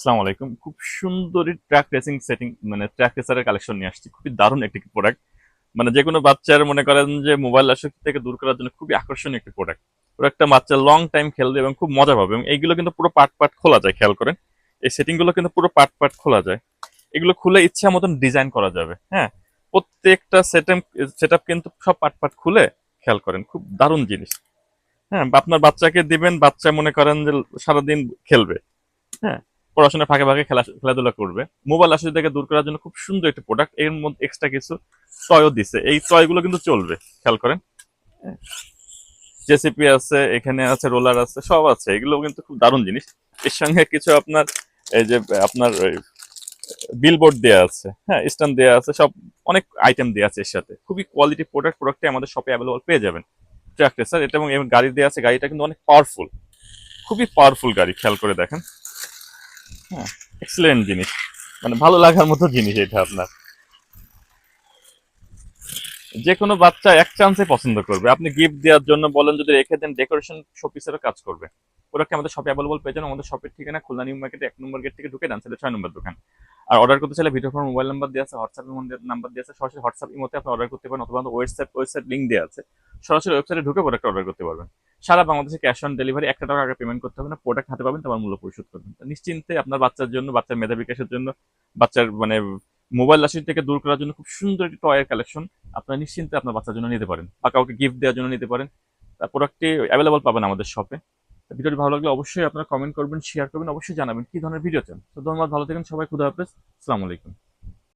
আসসালামু আলাইকুম। খুব সুন্দরী ট্র্যাক রেসিং সেটিং মানে ট্র্যাক রেসারের কালেকশন নিয়ে আসছি। খুবই দারুণ একটি প্রোডাক্ট মানে যে কোনো বাচ্চার মনে করেন যে মোবাইল আসক্তি থেকে দূর করার জন্য খুবই আকর্ষণীয় একটি প্রোডাক্ট প্রোডাক্টটা বাচ্চা লং টাইম খেলবে এবং খুব মজা পাবে এবং এইগুলো কিন্তু পুরো পার্ট পার্ট খোলা যায়, খেয়াল করেন। এই সেটিংগুলো কিন্তু পুরো পার্ট পার্ট খোলা যায়। এগুলো খুলে ইচ্ছা মতন ডিজাইন করা যাবে হ্যাঁ? প্রত্যেকটা সেট সেট কিন্তু সব পার্ট পার্ট খুলে, খেয়াল করেন, খুব দারুণ জিনিস। হ্যাঁ আপনার বাচ্চাকে দিবেন, বাচ্চা মনে করেন যে সারাদিন খেলবে হ্যাঁ? পড়াশোনার ফাঁকে ফাঁকে খেলা খেলাধুলা করবে। মোবাইল আসলে থেকে দূর করার জন্য খুব সুন্দর একটি প্রোডাক্টের মধ্যে এক্সট্রা কিছু টয়ও দিছে। এই টয়গুলো কিন্তু চলবে, খেয়াল করেন। জেসিপি আছে, এখানে আছে রোলার আছে, সব আছে। এগুলো কিন্তু খুব দারুণ জিনিস। এর সঙ্গে কিছু আপনার, এই যে, আপনার বিলবোর্ড দেওয়া আছে হ্যাঁ স্ট্যান্ড দেওয়া আছে, সব অনেক আইটেম দেওয়া আছে এর সাথে। খুবই কোয়ালিটি প্রোডাক্ট প্রোডাক্টে আমাদের শপে অ্যাভেলেবল পেয়ে যাবেন। ট্র্যাক রেসার এটা এবং গাড়ি দেওয়া আছে, গাড়িটা কিন্তু অনেক পাওয়ারফুল খুবই পাওয়ারফুল গাড়ি, খেয়াল করে দেখেন। হ্যাঁ এক্সেলেন্ট জিনিস। মানে ভালো লাগার মতো জিনিস এটা আপনার। যে কোনো বাচ্চা এক চান্সে পছন্দ করবে। আপনি গিফট দেওয়ার জন্য বলেন, যদি রেখে দেন ডেকোরেশন শোপিসেরও কাজ করবে। প্রোডাক্ট আমাদের শপে অ্যাভেলেবল পেয়ে যান আমাদের শপের ঠিকানা খুলনা নিউ মার্কেটে এক নম্বর গেট থেকে ঢুকে ডান সাইডে ছয় নম্বর দোকান। আর অর্ডার করতে চাইলে ভিডিও ফোন মোবাইল নাম্বার দেওয়া আছে হোয়াটসঅ্যাপ নাম্বার দেওয়া আছে, সরাসরি হোয়াটসঅ্যাপ ইমোতে আপনি অর্ডার করতে পারেন, অথবা ওয়েবসাইট ওয়েবসাইট লিঙ্ক দেওয়া আছে। সরাসরি ওয়েবসাইটে ঢুকে প্রোডাক্ট অর্ডার করতে পারবেন। সারা বাংলাদেশে ক্যাশ অন ডেলিভারি একটা টাকা আগে পেমেন্ট করতে হবে না প্রোডাক্ট হাতে পাবেন তোমার মূল্য পরিশোধ করবেন। নিশ্চিন্তে আপনার বাচ্চার জন্য, বাচ্চার মেধা বিকাশের জন্য, বাচ্চার মানে মোবাইল রাশি থেকে দূর করার জন্য খুব সুন্দর একটি টয়ের কালেকশন আপনারা নিশ্চিন্তে আপনার বাচ্চার জন্য নিতে পারেন। বা কাউকে গিফট দেওয়ার জন্য নিতে পারেন। প্রোডাক্টটি অ্যাভেলেবল পাবেন আমাদের শপে ভিডিওটি ভালো লাগলে অবশ্যই আপনারা কমেন্ট করবেন শেয়ার করবেন, অবশ্যই জানাবেন কি ধরনের ভিডিও চান। তো ধন্যবাদ, ভালো থাকেন, সবাই খুদা হাফেজ, আসসালামু আলাইকুম।